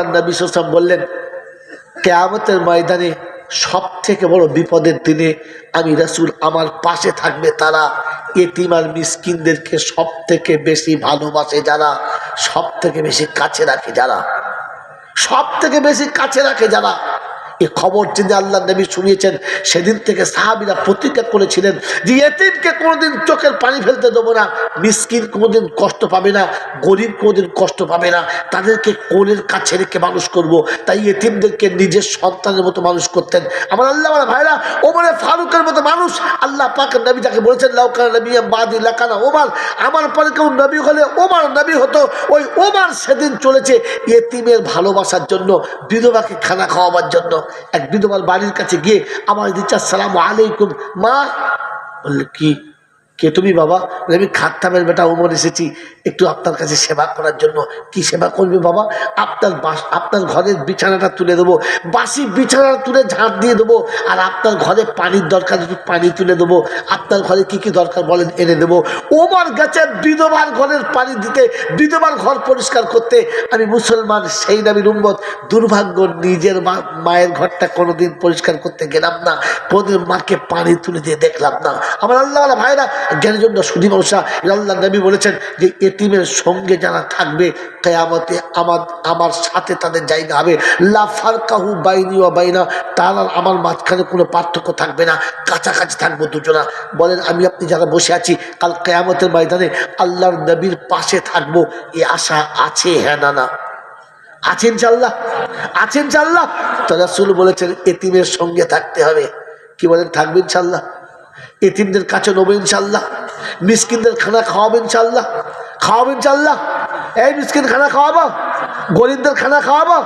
আল্লাহ নবী সাল্লাম বললেন, কেয়ামতের ময়দানে সব থেকে বড় বিপদের দিনে আমি রাসুল আমার পাশে থাকবে তারা। এতিম আর মিসকিনদেরকে সব থেকে বেশি ভালোবাসে যারা সব থেকে বেশি কাছে রাখে যারা। সব থেকে বেশি কাছে রাখে যারা। এই খবর যিনি আল্লাহ নবী শুনিয়েছেন। সেদিন থেকে সাহাবিরা প্রতিজ্ঞা করেছিলেন যে এতিমকে কোনোদিন চোখের পানি ফেলতে দেবো না, মিসকিন কোনোদিন কষ্ট পাবে না, গরিব কোনোদিন কষ্ট পাবে না, তাদেরকে কোলের কাছে রেখে মানুষ করব। তাই এতিমদেরকে নিজের সন্তানের মতো মানুষ করতেন। আমার আল্লাহ, আমার ভাইরা, ওমরে ফারুকের মতো মানুষ। আল্লাহ পাক নবী তাকে বলেছেন লাউকানা নবী বাদি লাকানা ওমার আমার পরে কেউ নবী হলে ওমার নবী হতো। ওই ওমার সেদিন চলেছে এতিমের ভালোবাসার জন্য, বিধবাকে খানা খাওয়াবার জন্য। এক বিধবার বাড়ির কাছে গিয়ে আমার দিচ্ছে আসসালাম আলাইকুম মা। বললে কি কে তুমি বাবা? আমি খাত্তামের বেটা ওমর এসেছি, একটু আপনার কাছে সেবা করার জন্য। কি সেবা করবে বাবা? আপনার বাস, আপনার ঘরের বিছানাটা তুলে দেবো, বাসি বিছানাটা তুলে ঝাঁট দিয়ে দেবো, আর আপনার ঘরে পানির দরকার, একটু পানি তুলে দেবো, আপনার ঘরে কি কি দরকার বলেন, এনে দেবো। ওমর গেছে বিধবার ঘরের পানি দিতে, বিধবার ঘর পরিষ্কার করতে। আমি মুসলমান, সেই নামী উম্মত। দুর্ভাগ্য, নিজের মায়ের ঘরটা কোনোদিন পরিষ্কার করতে গেলাম না। কোনোদিন মাকে পানি তুলে দিয়ে দেখলাম না। আমার আল্লাহ ভাইরা জ্ঞানের জন্য সুদী ব্যবসা আল্লাহ নবী বলেছেন যে এতিমের সঙ্গে যারা থাকবে, কেয়ামতে আমার আমার সাথে তাদের জায়গা হবে। লাফার কাহু বাইনি ও বাইনা, তার আর আমার মাঝখানে কোনো পার্থক্য থাকবে না, কাছাকাছি থাকব দুজনা। বলেন, আমি আপনি যারা বসে আছি, কাল কেয়ামতের ময়দানে আল্লাহর নবীর পাশে থাকব, এ আশা আছে হ্যাঁ না না? আছেন চাল্লাহ আছেন চাল্লাহ তো রাসুল বলেছেন, এতিমের সঙ্গে থাকতে হবে। কি বলেন থাকবেন চাল্লাহ এতিমদের কাছে নেব ইনশাল্লাহ। মিসকিনদের খানা খাওয়াবেন চাল্লাহ খাওয়াবেন চাল্লাহ এই মিসকিন খানা খাওয়াবো। গরিবদের খানা খাওয়াবো।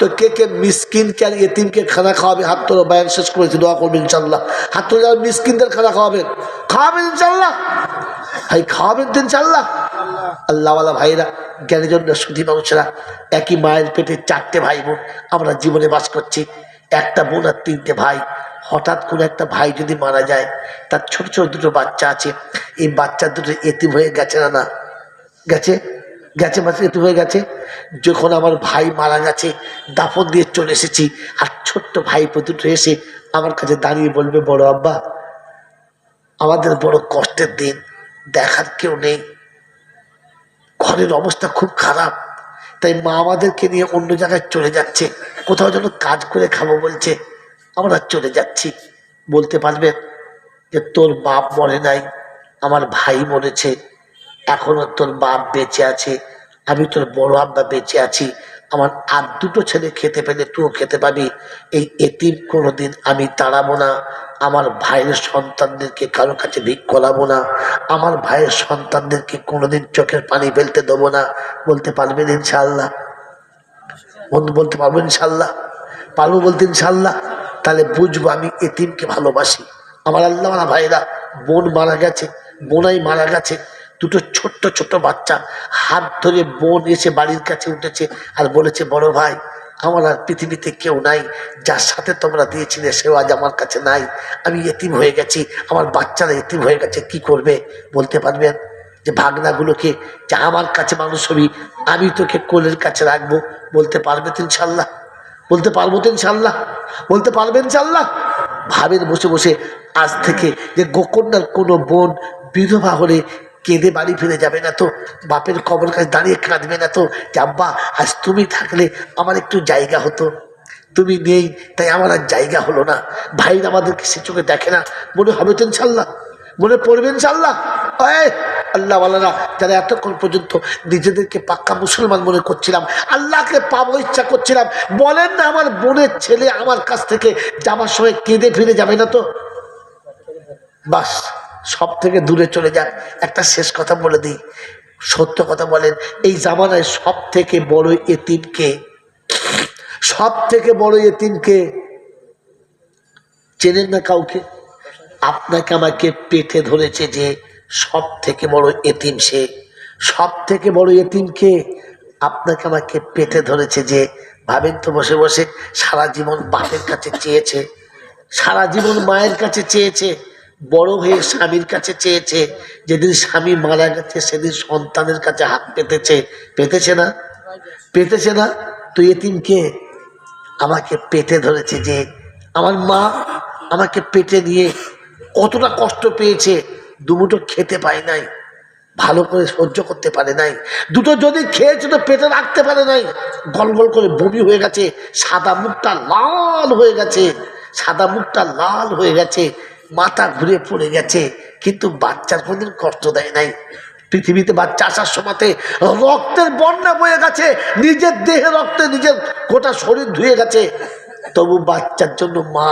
তো কে কে মিসকিনকে আর এতিমকে খানা খাওয়াবে, হাত তোলা, বায়ান শেষ করেছে দোয়া করবেন ইনশাল্লাহ। হাত তোলা, যারা মিসকিনদের খানা খাওয়াবেন খাওয়াবেন ইনশাল্লাহ। ভাই, খাওয়াবেন তো ইনশাল্লাহ। আল্লাহওয়ালা ভাইরা জ্ঞানের জন্য সুধী মানুষেরা, একই মায়ের পেটে চারটে ভাই বোন আমরা জীবনে বাস করছি। একটা বোন আর তিনটে ভাই। হঠাৎ কোনো একটা ভাই যদি মারা যায়, তার ছোট ছোট দুটো বাচ্চা আছে। এই বাচ্চা দুটো এতিম হয়ে গেছে না না? গেছে? গেছে বাচ্চা এতিম হয়ে গেছে? যখন আমার ভাই মারা গেছে, দাফন দিয়ে চলে এসেছি, আর ছোট্ট ভাই দুটো এসে আমার কাছে দাঁড়িয়ে বলবে, বড় আব্বা, আমাদের বড় কষ্টের দিন, দেখার কেউ নেই। ঘরের অবস্থা খুব খারাপ। তাই মা আমাদেরকে নিয়ে অন্য জায়গায় চলে যাচ্ছে। কোথাও যেন কাজ করে খাব বলছে। আমরা চলে যাচ্ছি। বলতে পারবেন যে তোর বাপ মরে নাই, আমার ভাই মরেছে, এখনও তোর বাপ বেঁচে আছে, আমি তোর বড় আব্বা বেঁচে আছি আমার আর দুটো ছেলে খেতে পেলে তুইও খেতে পাবি। এই এতিম কোনোদিন আমি তাড়াবো না। আমার ভাইয়ের সন্তানদেরকে কারোর কাছে ভিক করাবো না। আমার ভাইয়ের সন্তানদেরকে কোনোদিন চোখের পানি ফেলতে দেবো না। বলতে পারবেন ইনশাল্লাহ বন্ধু বলতে পারবেন ইনশাল্লাহ পারব বলতে ইনশাল্লাহ তাহলে বুঝব আমি এতিমকে ভালোবাসি। আমার আল্লাহ ভাইরা বোন মারা গেছে, বোনাই মারা গেছে। দুটো ছোট্ট ছোট্ট বাচ্চা হাত ধরে বোন এসে বাড়ির কাছে উঠেছে আর বলেছে, বড় ভাই, আমার আর পৃথিবীতে কেউ নাই, যার সাথে তোমরা দিয়েছিলে সেও আজ আমার কাছে নাই। আমি এতিম হয়ে গেছি, আমার বাচ্চারা এতিম হয়ে গেছে, কি করবে? বলতে পারবেন যে ভাগনাগুলোকে, যা আমার কাছে মানুষ হবি, আমি তোকে কোলের কাছে রাখব। বলতে পারবে তো ইনশাল্লাহ বলতে পারব তো ইনশাল্লাহ বলতে পারবেন ইনশাল্লাহ ভাবেন বসে বসে আজ থেকে যে গোকন্যার কোনো বোন বিধবা হলে কেঁদে বাড়ি ফিরে যাবে না তো? বাপের কবর কাছে দাঁড়িয়ে কাঁদবে না তো? যে আব্বা, আজ তুমি থাকলে আমার একটু জায়গা হতো। তুমি নেই, তাই আমার আর জায়গা হলো না। ভাইরা আমাদেরকে সে চোখে দেখে না। মনে হবে তো ইনশাল্লাহ। মনে পড়বে ইনশাল্লাহ। আল্লাহ আল্লাহ যারা এতক্ষণ পর্যন্ত নিজেদেরকে পাক্কা মুসলমান মনে করছিলাম, আল্লাহকে পাবো ইচ্ছা করছিলাম, বলেন না আমার বোনের ছেলে আমার কাছ থেকে যাওয়ার সময় কেঁদে ফিরে যাবে না তো? বাস। সব থেকে দূরে চলে যাক একটা শেষ কথা বলে দিই। সত্য কথা বলেন, এই জামানায় সব থেকে বড় এতিমকে সব থেকে বড় এতিমকে চেনেন না কাউকে? আপনাকে আমাকে পেটে ধরেছে যে সব থেকে বড় এতিম সে। সব থেকে বড় এতিমকে আপনাকে আমাকে পেটে ধরেছে যে, ভাবেন তো বসে বসে, সারা জীবন বাপের কাছে চেয়েছে, সারা জীবন মায়ের কাছে চেয়েছে। বড় হয়ে স্বামীর কাছে চেয়েছে, যেদিন স্বামী মারা গেছে, সেদিন সন্তানের কাছে হাত পেতেছে। পেতেছে না? পেতেছে না? তুই এতিমকে আমাকে পেটে ধরেছে যে, আমার মা আমাকে পেটে নিয়ে কতটা কষ্ট পেয়েছে দুমুটো খেতে পায় নাই, ভালো করে সহ্য করতে পারে নাই, দুটো যদি খেয়েছে তো পেটে রাখতে পারে নাই গল গল করে বমি হয়ে গেছে, সাদা মুখটা লাল হয়ে গেছে, সাদা মুখটা লাল হয়ে গেছে মাথা ঘুরে পড়ে গেছে, কিন্তু বাচ্চার কোনদিন কষ্ট দেয় নাই। পৃথিবীতে বাচ্চা আসার সময়তে রক্তের বন্যা বয়ে গেছে, নিজের দেহে রক্তে নিজের গোটা শরীর ধুয়ে গেছে। তবু বাচ্চার জন্য মা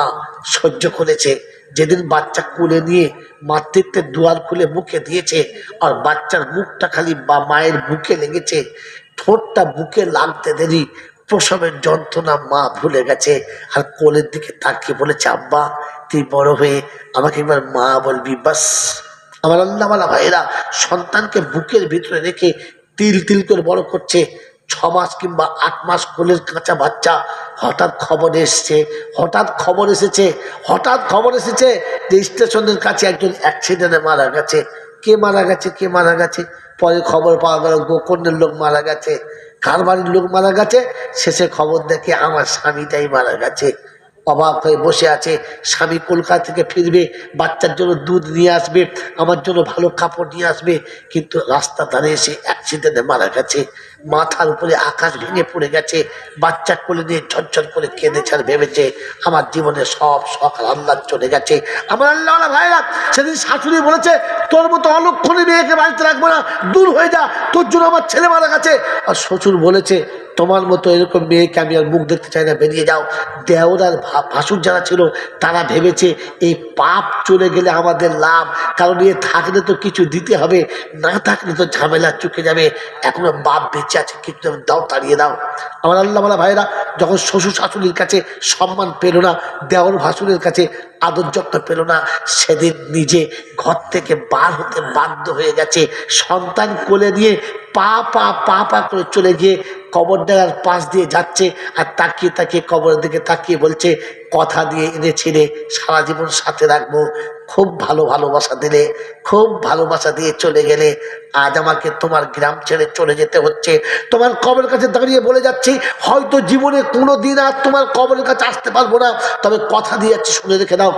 সহ্য করেছে। যেদিন বাচ্চা কুলে নিয়ে মাতৃত্বের দুয়ার খুলে মুখে দিয়েছে, আর বাচ্চার মুখটা খালি বা মায়ের বুকে লেগেছে, ঠোঁটটা বুকে লাগতে দেরি, প্রসবের যন্ত্রণা মা ভুলে গেছে। আর কোলের দিকে তাকিয়ে বলেছে, আব্বা তুই বড় হয়ে আমাকে একবার মা বলবি, বাস, আমার আল্লাহওয়ালা ভাইয়েরা সন্তানকে বুকের ভিতরে রেখে তিল তিল করে বড় করছে। ছ মাস কিংবা আট মাস কোলের কাঁচা বাচ্চা হঠাৎ খবর এসছে, হঠাৎ খবর এসেছে, হঠাৎ খবর এসেছে যে স্টেশনের কাছে একজন অ্যাক্সিডেন্টে মারা গেছে। কে মারা গেছে, কে মারা গেছে? পরে খবর পাওয়া গেল, গোকর্ণের লোক মারা গেছে কার বাড়ির লোক মারা গেছে। শেষে খবর দেখে আমার স্বামীটাই মারা গেছে। অবাক হয়ে বসে আছে। স্বামী কলকাতা থেকে ফিরবে, বাচ্চার জন্য দুধ নিয়ে আসবে, আমার জন্য ভালো কাপড় নিয়ে আসবে। কিন্তু রাস্তা ধারে এসে অ্যাক্সিডেন্টে মারা গেছে। মাথার উপরে আকাশ ভেঙে পড়ে গেছে। বাচ্চা কোলে নিয়ে ঝরঝর করে কেঁদেছে আর ভেবেছে, আমার জীবনে সব সকাল আল্লাহ চলে গেছে। আমার আল্লাহ ভাইরা, সেদিন শাশুড়ি বলেছে, তোর মতো অলক্ষণে মেয়েকে বাড়িতে রাখব না, দূর হয়ে যা, তোর জন্য আমার ছেলে মারা গেছে। আর শ্বশুর বলেছে তোমার মতো এরকম মেয়েকে আমি আর মুখ দেখতে চাই না। বেরিয়ে যাও। দেওর আর ভা- ভাসুর যারা ছিল, তারা ভেবেছে এই পাপ চলে গেলে আমাদের লাভ, কারণ এ থাকলে তো কিছু দিতে হবে, না থাকলে তো ঝামেলা চুকে যাবে। এখনও বাপ বেঁচে আছে, কিন্তু দাও, তাড়িয়ে দাও। আমার আল্লাহ আল্লাহওয়ালা ভাইরা যখন শ্বশুর শাশুড়ির কাছে সম্মান পেল না, দেওর ভাসুরের কাছে আদর যত্ন পেল না, সেদিন নিজে ঘর থেকে বার হতে বাধ্য হয়ে গেছে। সন্তান কোলে নিয়ে পা পা পা পা করে চলে গিয়ে কবর দেওয়ার পাশ দিয়ে যাচ্ছে আর তাকিয়ে তাকিয়ে কবরের দিকে তাকিয়ে বলছে কথা দিয়ে এনেছিলে সারা জীবন সাথে রাখব। খুব ভালো ভালোবাসা দিলে, খুব ভালোবাসা দিয়ে চলে গেলে আজ আমাকে তোমার গ্রাম ছেড়ে চলে যেতে হচ্ছে। তোমার কবরের কাছে দাঁড়িয়ে বলে যাচ্ছি, হয়তো জীবনে কোনো দিন আর তোমার কবরের কাছে আসতে পারব না। তবে কথা দিয়ে যাচ্ছি, শুনে রেখে দাও।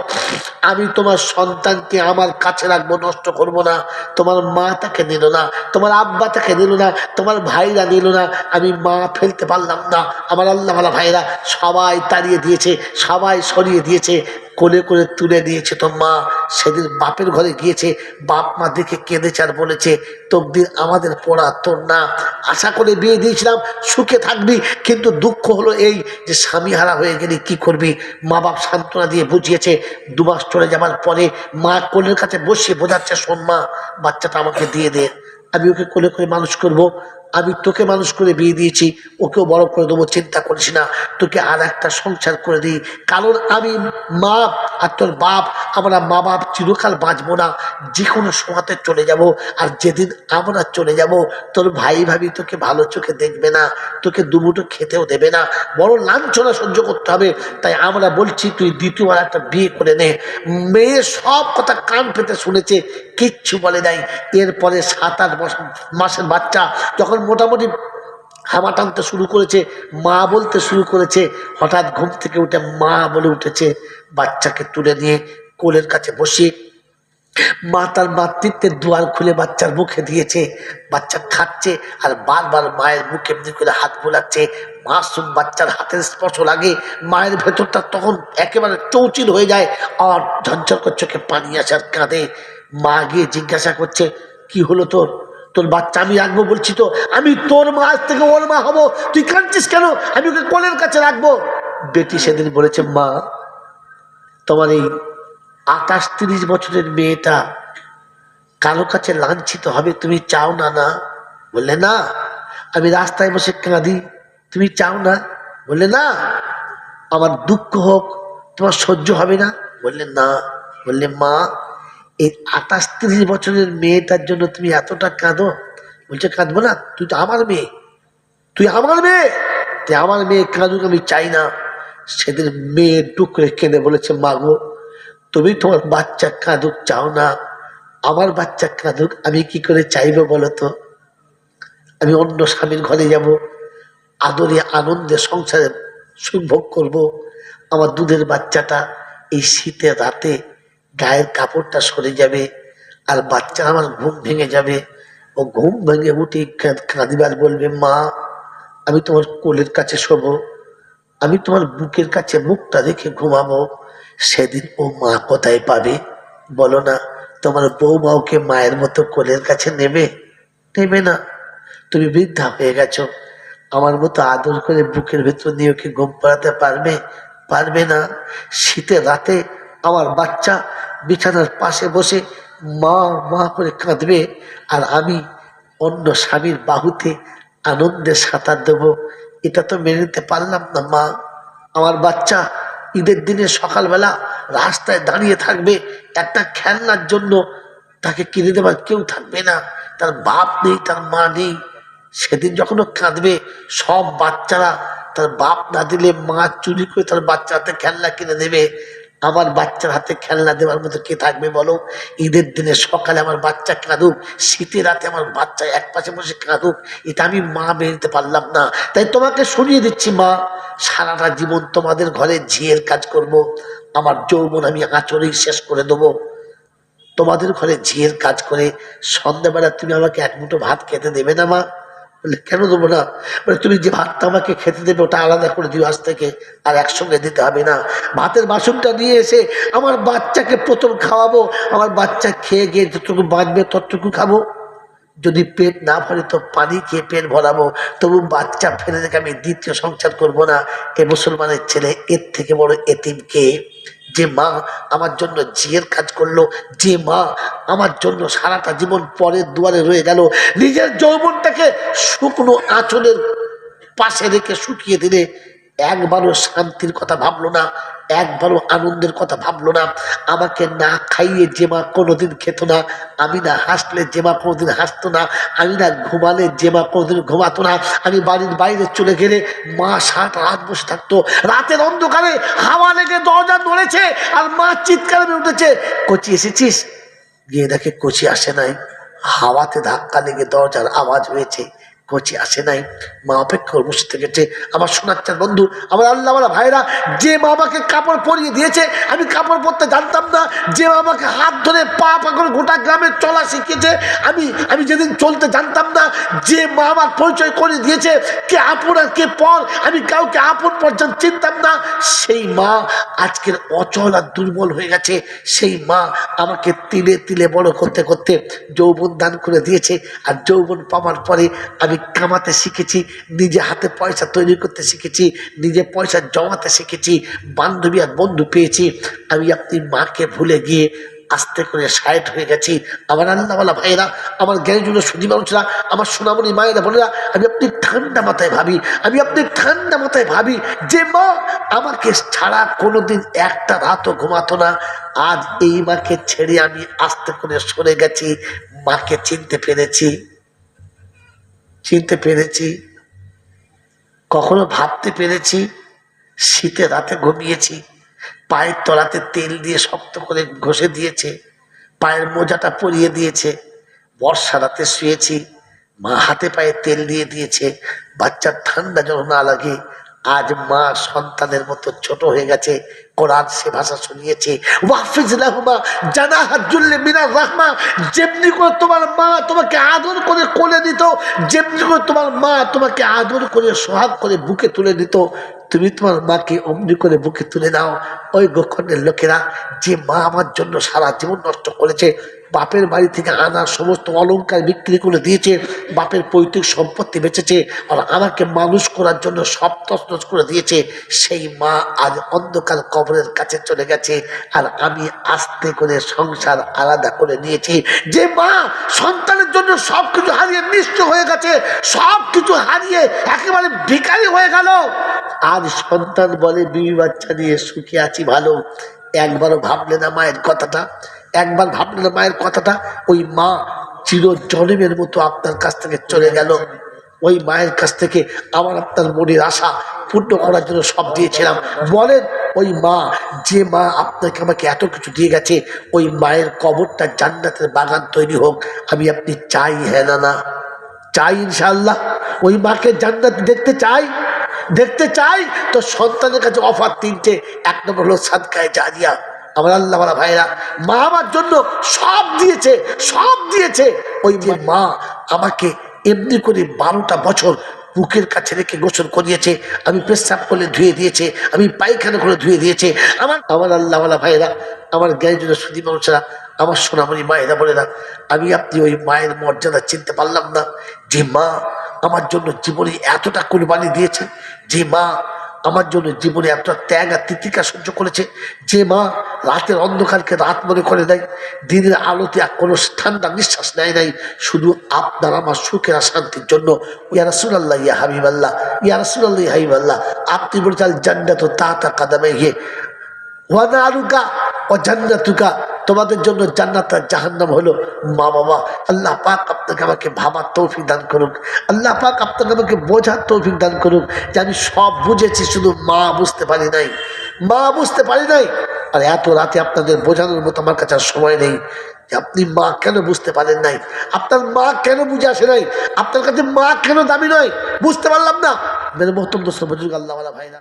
আমি তোমার সন্তানকে আমার কাছে রাখব, নষ্ট করব না। তোমার মা তাকে নিল না, তোমার আব্বা তাকে নিল না, তোমার ভাইরা নিল না। আমি মা ফেলতে পারলাম না। আমার আল্লাহ ভাইরা সবাই তাড়িয়ে দিয়েছে, সবাই সরিয়ে দিয়েছে, কোলে করে তুলে নিয়েছে তো মা। সেদিন বাপের ঘরে গিয়েছে, বাপ মা দেখে কেঁদেছে আর বলেছে তকদির আমাদের পড়া, তোর না। আশা করে বিয়ে দিয়েছিলাম, সুখে থাকবি, কিন্তু দুঃখ হলো এই যে স্বামী হারা হয়ে গেলি, কি করবি? মা বাপ সান্ত্বনা দিয়ে বুঝিয়েছে, দু মাস চলে যাওয়ার পরে মা কোলের কাছে বসিয়ে বোঝাচ্ছে, শোন মা, বাচ্চাটা আমাকে দিয়ে দে। আমি ওকে কোলে করে মানুষ করব। আমি তোকে মানুষ করে বিয়ে দিয়েছি, ওকেও বড় করে দেবো, চিন্তা করিস না। তোকে আর একটা সংসার করে দিই। কারণ আমি মা, আর তোর বাপ, আমরা মা বাপ চিরকাল বাঁচবো না। যে কোনো সময়তে চলে যাব, আর যেদিন আমরা চলে যাব, তোর ভাই ভাবি তোকে ভালো চোখে দেখবে না, তোকে দুমুটো খেতেও দেবে না। বড় লাঞ্ছনা সহ্য করতে হবে। তাই আমরা বলছি, তুই দ্বিতীয়বার একটা বিয়ে করে নে। মেয়ে সব কথা কান পেতে শুনেছে কিচ্ছু বলে নাই। এরপরে সাত, আট মাস- মাসের বাচ্চা যখন মোটামুটি হামা টানতে শুরু করেছে, মা বলতে শুরু করেছে, হঠাৎ ঘুম থেকে উঠে মা বলে উঠেছে, বাচ্চাকে তুলে নিয়ে কোলের কাছে বসিয়ে, মা তার মাতৃত্বের দুয়ার খুলে বাচ্চার মুখে দিয়েছে, বাচ্চা খাচ্ছে আর বারবার মায়ের মুখে এমনি করে হাত বোলাচ্ছে। মাসুম বাচ্চার হাতের স্পর্শ লাগে, মায়ের ভেতরটা তখন একেবারে চৌচিল হয়ে যায়, আর ঝরঝর করে চোখে পানি আসে আর কাঁদে। মা গিয়ে জিজ্ঞাসা করছে, কি হলো তোর? তোর বাচ্চা আমি রাখব বলছি তো। আমি তোর মা, আজ থেকে ওর মা হব। তুই কাঁদছিস কেন? আমি ওকে কোলের কাছে রাখব। বেটি সেদিন বলেছে, মা, তোমার এই আঠাশ তিরিশ বছরের মেয়েটা কারও কাছে লাঞ্ছিত হবে, তুমি চাও না না? বললে, না। আমি রাস্তায় বসে কাঁদি, তুমি চাও না? বললে, না। আমার দুঃখ হোক, তোমার সহ্য হবে না? বললে না। বললে, মা এই আঠাশ তিরিশ বছরের মেয়েটার জন্য তুমি এতটা কাঁদো? বলছে, কাঁদবো না, তুই তো আমার মেয়ে। তুই আমার মেয়ে? তুই আমার মেয়ে কাঁদুক, আমি চাই না। সেদিন মেয়ে টুকরে কেঁদে বলেছে মাগো তুমি তোমার বাচ্চা কাঁদুক, চাও না। আমার বাচ্চা কাঁদুক, আমি কি করে চাইব বলো তো? আমি অন্য স্বামীর ঘরে যাব, আদরে আনন্দে সংসারে সুভোগ করব। আমার দুধের বাচ্চাটা এই শীতের রাতে গায়ের কাপড়টা সরে যাবে, আর বাচ্চা আমার ঘুম ভেঙে যাবে। ও ঘুম ভেঙে উঠে কাঁদিবার বলবে, মা, আমি তোমার কোলের কাছে শোবো, আমি তোমার বুকের কাছে মুখটা রেখে ঘুমাবো। সেদিন ও মা কোথায় পাবে? বলো না, তোমার বউ বৌমাওকে মায়ের মতো কোলের কাছে নেবে? নেবে না। তুমি বৃদ্ধা হয়ে গেছো। আমার মতো আদর করে বুকের ভেতর নিয়ে ওকে ঘুম পাড়াতে পারবে? পারবে না। শীতের রাতে আমার বাচ্চা বিছানার পাশে বসে মা মা করে কাঁদবে আর আমি অন্য স্বামীর বাহুতে আনন্দে সাঁতার দেবো। এটা তো মেনে নিতে পারলাম না মা। আমার বাচ্চা ঈদের দিনে সকালবেলা রাস্তায় দাঁড়িয়ে থাকবে একটা খেলনার জন্য। তাকে কিনে দেওয়ার কেউ থাকবে না। তার বাপ নেই, তার মা নেই। সেদিন যখন ও কাঁদবে, সব বাচ্চারা তার বাপ না দিলে মা চুরি করে তার বাচ্চার হাতে খেলনা কিনে দেবে। আমার বাচ্চার হাতে খেলনা দেওয়ার মতো কে থাকবে বলো? ঈদের দিনে সকালে আমার বাচ্চা কাঁদুক শীতের রাতে আমার বাচ্চা এক পাশে বসে কাঁদুক এটা আমি মা মেনে পারলাম না। তাই তোমাকে শুনিয়ে দিচ্ছি মা, সারাটা জীবন তোমাদের ঘরে ঝিয়ের কাজ করব। আমার যৌবন আমি আচরেই শেষ করে দেবো। তোমাদের ঘরে ঝিয়ের কাজ করে সন্ধ্যাবেলা তুমি আমাকে এক মুঠো ভাত খেতে দেবে না মা? বলে, কেন দেবো না? বলে, তুমি যে ভাতটা আমাকে খেতে দেবে, ওটা আলাদা করে দিও আজ থেকে, আর একসঙ্গে দিতে হবে না। ভাতের বাসনটা নিয়ে এসে আমার বাচ্চাকে প্রথম খাওয়াবো, আমার বাচ্চা খেয়ে গিয়ে যতটুকু বাঁচবে, ততটুকু খাব। যদি পেট না ভরে, তো পানি খেয়ে পেট ভরাবো। তবু বাচ্চা ফেলে রেখে আমি দ্বিতীয় সংসার করব না। এ মুসলমানের ছেলে, এর থেকে বড় এতিমকে যে মা আমার জন্য জিয়ের কাজ করল, যে মা আমার জন্য সারাটা জীবন পরের দুয়ারে রয়ে গেল, নিজের যৌবনটাকে শুকনো আঁচলের পাশে রেখে শুকিয়ে দিলে একবারও শান্তির কথা ভাবলো না, একবারও আনন্দের কথা ভাবলো না। আমাকে না খাইয়ে জেমা কোনোদিন খেত না, আমি না হাসলে জেমা কোনোদিন হাসতো না, আমি না ঘুমালে জেমা কোনোদিন ঘুমাতো না। আমি বাড়ির বাইরে চলে গেলে মা সাত রাত বসে থাকতো। রাতের অন্ধকারে হাওয়া লেগে দরজা নড়েছে আর মা চিৎকার উঠেছে। কচি এসেছিস? গিয়ে দেখে কচি আসে নাই। হাওয়াতে ধাক্কা লেগে দরজার আওয়াজ হয়েছে। কচি আসে নাই। মা অপেক্ষা করে বসে থেকেছে আমার শোনাচ্ছেন বন্ধু, আমার আল্লাহ আল্লাহওয়ালা ভাইরা, যে মা আমাকে কাপড় পরিয়ে দিয়েছে, আমি কাপড় পরতে জানতাম না, যে মা আমাকে হাত ধরে পা পা করে গোটা গ্রামে চলা শিখিয়েছে, আমি আমি যেদিন চলতে জানতাম না, যে মা আমার পরিচয় করে দিয়েছে, কে আপন আর কে পর, আমি কাউকে আপন পর্যন্ত চিনতাম না, সেই মা আজকের অচল আর দুর্বল হয়ে গেছে, সেই মা আমাকে তিলে তিলে বড় করতে করতে যৌবন দান করে দিয়েছে, আর যৌবন পাওয়ার পরে আমি কামাতে শিখেছি, নিজে হাতে পয়সা তৈরি করতে শিখেছি, নিজে পয়সা জমাতে শিখেছি, বান্ধবী আর বন্ধু পেয়েছি। আমি আপনি মাকে ভুলে গিয়ে আস্তে করে সাইড হয়ে গেছি। আমার আল্লাহওয়ালা ভাইয়েরা, আমার জ্ঞানীজুড় সুদী মানুষরা আমার সোনামণি মায়েরা বোনেরা, আমি আপনি ঠান্ডা মাথায় ভাবি, আমি আপনি ঠান্ডা মাথায় ভাবি যে মা, আমাকে ছাড়া কোনোদিন একটা রাতও ঘুমাতো না। আজ এই মাকে ছেড়ে আমি আস্তে করে সরে গেছি, মাকে চিনতে পেরেছি। চিনতে পেরেছি, কখনো ভাবতে পেরেছি, শীতে রাতে ঘুমিয়েছি, পায়ের তলাতে তেল দিয়ে শক্ত করে ঘষে দিয়েছে, পায়ের মোজাটা পরিয়ে দিয়েছে, বর্ষা রাতে শুয়েছি, মা হাতে পায়ে তেল দিয়ে দিয়েছে, বাচ্চার ঠান্ডা যেন না লাগে আজ মা সন্তানের মতো ছোট হয়ে গেছে, কোরআন সে ভাষা শুনিয়েছে। ওয়াফিজ রাহমা জানা হাজুল্লে মিনার রাহমা, যেমনি করে তোমার মা তোমাকে আদর করে কোলে দিত যেমনি করে তোমার মা তোমাকে আদর করে সোহাগ করে বুকে তুলে দিত তুমি তোমার মাকে অমনি করে বুকে তুলে দাও ওই গোখণ্ডের লোকেরা, যে মা আমার জন্য সারা জীবন নষ্ট করেছে বাপের বাড়ি থেকে আনা সমস্ত অলংকার বিক্রি করে দিয়েছে, বাপের পৈতৃক সম্পত্তি বেঁচেছে আর আমাকে মানুষ করার জন্য সব তসনস করে দিয়েছে। সেই মা আজ অন্ধকার কবরের কাছে চলে গেছে আর আমি আস্তে করে সংসার আলাদা করে নিয়েছি। যে মা সন্তানের জন্য সব কিছু হারিয়ে নিষ্ঠ হয়ে গেছে, সব কিছু হারিয়ে একেবারে ভিকারি হয়ে গেল। আজ সন্তান বলে বিবি বাচ্চা নিয়ে সুখে আছি ভালো। একবারও ভাবলে না মায়ের কথাটা। একবার ভাবলে না মায়ের কথাটা, ওই মা চির জনমের মতো আপনার কাছ থেকে চলে গেল। ওই মায়ের কাছ থেকে আমার আপনার মনের আশা পূর্ণ করার জন্য সব দিয়েছিলাম। বলেন, ওই মা, যে মা আপনাকে আমাকে এত কিছু দিয়ে গেছে, ওই মায়ের কবরটা জান্নাতের বাগান তৈরি হোক, আমি আপনি চাই হ্যাঁ না না? চাই ইনশাল্লাহ ওই মাকে জান্নাত দেখতে চাই দেখতে চাই তো সন্তানের কাছে অফার তিনটে, এক নম্বর হলো সাদকায় জারিয়া আমার আল্লাহ বলা ভাইরা, মা আমার জন্য সব দিয়েছে সব দিয়েছে। ওই যে মা আমাকে এমনি করে বারোটা বছর বুকের কাছে রেখে গোসল করিয়েছে, আমি পেশাব করলে ধুয়ে দিয়েছে, আমি পায়খানা করে ধুয়ে দিয়েছে। আমার আমার আল্লাহওয়ালা ভাইরা, আমার জ্ঞানীজন সুদী মানুষেরা, আমার সোনামণি মায়েরা বলে না, আমি আপনি ওই মায়ের মর্যাদা চিনতে পারলাম না। যে মা আমার জন্য জীবনে এতটা কুরবানি দিয়েছে যে মা আমার জন্য জীবনে এতটা ত্যাগ আর তিতিকা সহ্য করেছে। যে মা রাতের অন্ধকারকে রাত মনে করে দেয় দিনের আলোতে আর কোনো ঠান্ডা নিঃশ্বাস নেয় নাই, শুধু আপনার আমার সুখের শান্তির জন্য। ইয়া রাসূলুল্লাহ, ইয়া হাবিবাল্লাহ, ইয়া রাসূলুল্লাহ, ইয়া হাবিবাল্লাহ, আপনি বলছেন জান্নাত তা তা কাদামে গিয়ে ওয়ানারুকা ও জান্নাতুকা। তোমাদের জন্য জান্নাত আর জাহান্নাম হলো মা বাবা। আল্লাহ পাক আপনাকে আমাকে ভাবার তৌফিক দান করুক। আল্লাহ পাক আপনাকে আমাকে বোঝার তৌফিক দান করুক যে আমি সব বুঝেছি, শুধু মা বুঝতে পারি নাই। মা বুঝতে পারি নাই। আর এত রাতে আপনাদের বোঝানোর মতো আমার কাছে আর সময় নেই যে আপনি মা কেন বুঝতে পারেন নাই? আপনার মা কেন বুঝে আসে নাই? আপনার কাছে মা কেন দামি নয়? বুঝতে পারলাম না। মেরে মহতম দোস্ত বুজুর্গ, আল্লাহওয়ালা ভাইরা।